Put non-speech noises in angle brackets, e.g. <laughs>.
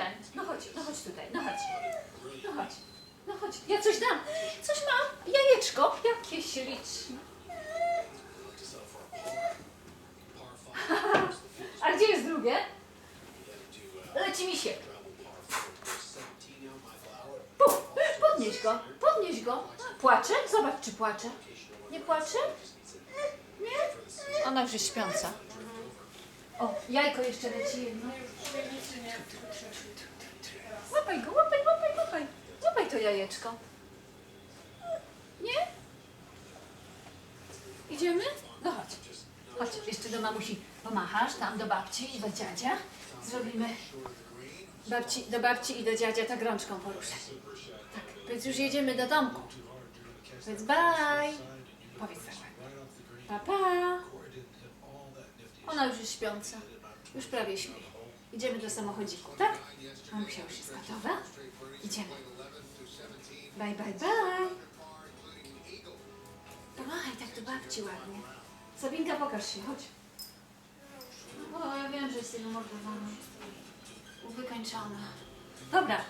ten. No chodź, no chodź tutaj, no chodź. No chodź. No chodź, ja coś dam. Coś mam. Jajeczko. Jakie śliczne. <laughs> A gdzie jest drugie? Leci mi się. Puf, podnieś go, podnieś go. Płacze? Zobacz, czy płacze. Nie płacze? Nie? Ona już jest śpiąca. O, jajko jeszcze leci jedno. Jajeczko. Nie? Idziemy? No chodź. Chodź, jeszcze do mamusi pomachasz, tam do babci i do dziadzia. Zrobimy babci, do babci i do dziadzia tak rączką poruszaj. Tak, więc już jedziemy do domku. Więc bye. Powiedz tak. Pa, pa. Ona już jest śpiąca. Już prawie śpi. Idziemy do samochodziku, tak? Mamusia już jest gotowa. Idziemy. Bye, bye, bye. Pomachaj tak do babci ładnie. Sabinka, pokaż się, chodź. O, ja wiem, że jesteś umordowana. Wykończona. Dobra,